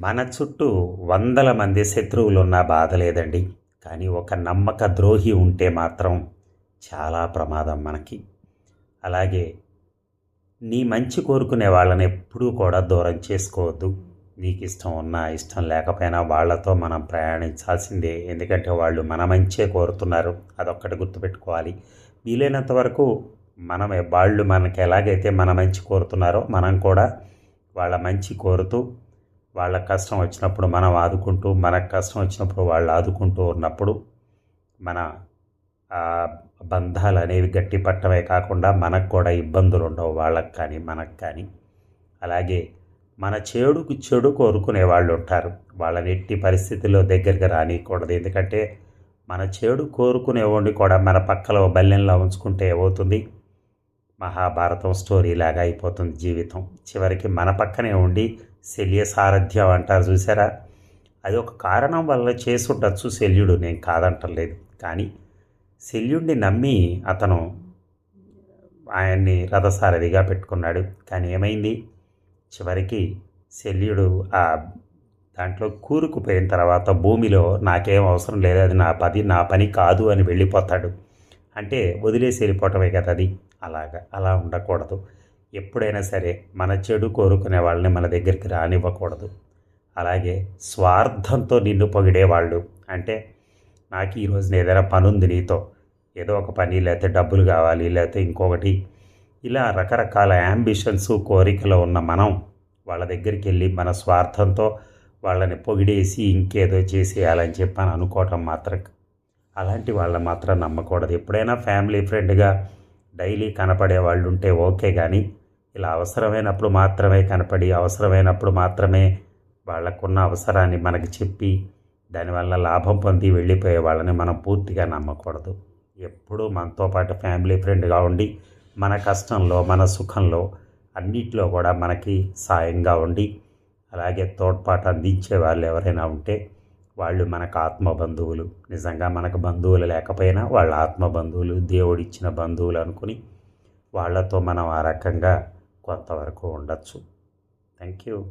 మన చుట్టూ వందల మంది శత్రువులు ఉన్న బాధ లేదండి. కానీ ఒక నమ్మక ద్రోహి ఉంటే మాత్రం చాలా ప్రమాదం మనకి. అలాగే నీ మంచి కోరుకునే వాళ్ళని ఎప్పుడూ కూడా దూరం చేసుకోవద్దు. నీకు ఇష్టం ఉన్నా ఇష్టం లేకపోయినా వాళ్ళతో మనం ప్రయాణించాల్సిందే. ఎందుకంటే వాళ్ళు మన మంచే కోరుతున్నారు. అదొక్కటి గుర్తుపెట్టుకోవాలి. వీలైనంత వరకు మనమే వాళ్ళు మనకి ఎలాగైతే మన మంచి కోరుతున్నారో మనం కూడా వాళ్ళ మంచి కోరుతూ వాళ్ళ కష్టం వచ్చినప్పుడు మనం ఆదుకుంటూ మనకు కష్టం వచ్చినప్పుడు వాళ్ళు ఆదుకుంటూ ఉన్నప్పుడు మన బంధాలు అనేవి గట్టి పట్టమే కాకుండా మనకు కూడా ఇబ్బందులు ఉండవు. వాళ్ళకి కానీ మనకు కానీ. అలాగే మన చెడుకు చెడు కోరుకునే వాళ్ళు ఉంటారు. వాళ్ళని ఎట్టి పరిస్థితుల్లో దగ్గరికి రానియకూడదు. ఎందుకంటే మన చెడు కోరుకునేవాడిని కూడా మన పక్కలో బల్లెంలో ఉంచుకుంటే ఏమవుతుంది? మహాభారతం స్టోరీ లాగా అయిపోతుంది జీవితం. చివరికి మన పక్కనే ఉండి శల్య సారథ్యం అంటారు చూసారా? అది ఒక కారణం వల్ల చేసుండొచ్చు శల్యుడు. నేను కాదంటలేదు. కానీ శల్యుడిని నమ్మి అతను ఆయన్ని రథసారథిగా పెట్టుకున్నాడు. కానీ ఏమైంది? చివరికి శల్యుడు ఆ దాంట్లో కూరుకుపోయిన తర్వాత భూమిలో నాకేం అవసరం లేదు అది నా పది నా పని కాదు అని వెళ్ళిపోతాడు. అంటే వదిలేసి వెళ్ళిపోవటమే కదా అది. అలాగా అలా ఉండకూడదు. ఎప్పుడైనా సరే మన చెడు కోరుకునే వాళ్ళని మన దగ్గరికి రానివ్వకూడదు. అలాగే స్వార్థంతో నిన్ను పొగిడేవాళ్ళు. అంటే నాకు ఈరోజు ఏదైనా పని ఉంది నీతో. ఏదో ఒక పని లేకపోతే డబ్బులు కావాలి లేకపోతే ఇంకొకటి. ఇలా రకరకాల యాంబిషన్స్ కోరికలు ఉన్న మనం వాళ్ళ దగ్గరికి వెళ్ళి మన స్వార్థంతో వాళ్ళని పొగిడేసి ఇంకేదో చేసేయాలని చెప్పి అని అనుకోవటం మాత్రం అలాంటి వాళ్ళని మాత్రం నమ్మకూడదు. ఎప్పుడైనా ఫ్యామిలీ ఫ్రెండ్గా డైలీ కనపడే వాళ్ళు ఉంటే ఓకే కానీ ఇలా అవసరమైనప్పుడు మాత్రమే కనపడి అవసరమైనప్పుడు మాత్రమే వాళ్ళకున్న అవసరాన్ని మనకి చెప్పి దానివల్ల లాభం పొంది వెళ్ళిపోయే వాళ్ళని మనం పూర్తిగా నమ్మకూడదు. ఎప్పుడూ మనతో పాటు ఫ్యామిలీ ఫ్రెండ్గా ఉండి మన కష్టంలో మన సుఖంలో అన్నిట్లో కూడా మనకి సాయంగా ఉండి అలాగే తోడ్పాటు అందించే వాళ్ళు ఎవరైనా ఉంటే వాళ్ళు మనకు ఆత్మ బంధువులు నిజంగా మనకు బంధువులు లేకపోయినా వాళ్ళ ఆత్మ బంధువులు దేవుడిచ్చిన బంధువులు అనుకుని వాళ్ళతో మనం ఆ రకంగా కొంతవరకు ఉండొచ్చు. Thank you